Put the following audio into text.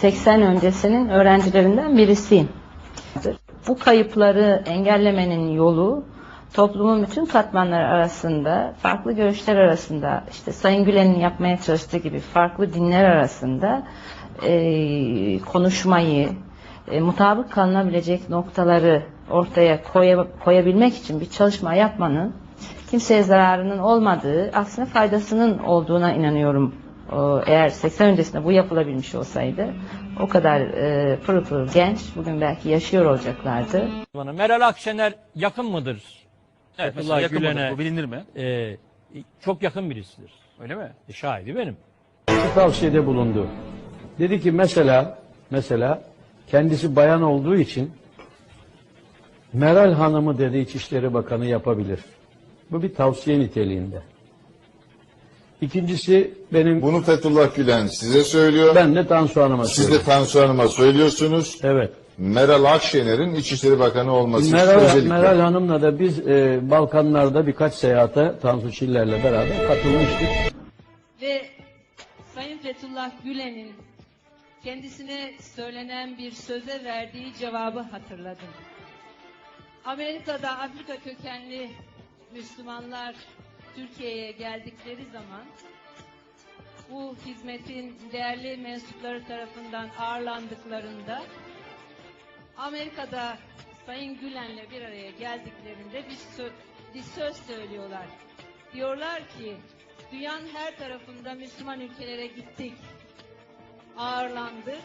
80 öncesinin öğrencilerinden birisiyim. Bu kayıpları engellemenin yolu toplumun bütün katmanları arasında, farklı görüşler arasında, işte Sayın Gülen'in yapmaya çalıştığı gibi farklı dinler arasında e, konuşmayı, e, mutabık kalınabilecek noktaları ortaya koya- koyabilmek için bir çalışma yapmanın kimseye zararının olmadığı, aksine faydasının olduğuna inanıyorum. Eğer 80 öncesinde bu yapılabilmiş olsaydı o kadar e, pırıl pırıl genç bugün belki yaşıyor olacaklardı. Bana Meral Akşener yakın mıdır? Evet, mesela yakın Gülen'e, mıdır? Bu bilinir mi? e, çok yakın birisidir. Öyle mi? E, şahidi benim. şu tavsiyede bulundu. Dedi ki mesela mesela kendisi bayan olduğu için Meral Hanım'ı dedi İçişleri Bakanı yapabilir. Bu bir tavsiye niteliğinde. İkincisi benim Bunu Fethullah Gülen size söylüyor. ben de Tansu Hanım'a Siz de söylüyorum. Tansu Hanım'a söylüyorsunuz. Evet. Meral Akşener'in İçişleri Bakanı olması Meral, özellikle. Meral Hanım'la da biz e, Balkanlarda birkaç seyahate Tansu Çiller'le beraber katılmıştık. ve Sayın Fethullah Gülen'in kendisine söylenen bir söze verdiği cevabı hatırladım. Amerika'da Afrika kökenli Müslümanlar Türkiye'ye geldikleri zaman bu hizmetin değerli mensupları tarafından ağırlandıklarında Amerika'da Sayın Gülen'le bir araya geldiklerinde bir, sö- bir söz söylüyorlar. Diyorlar ki dünyanın her tarafında Müslüman ülkelere gittik, ağırlandık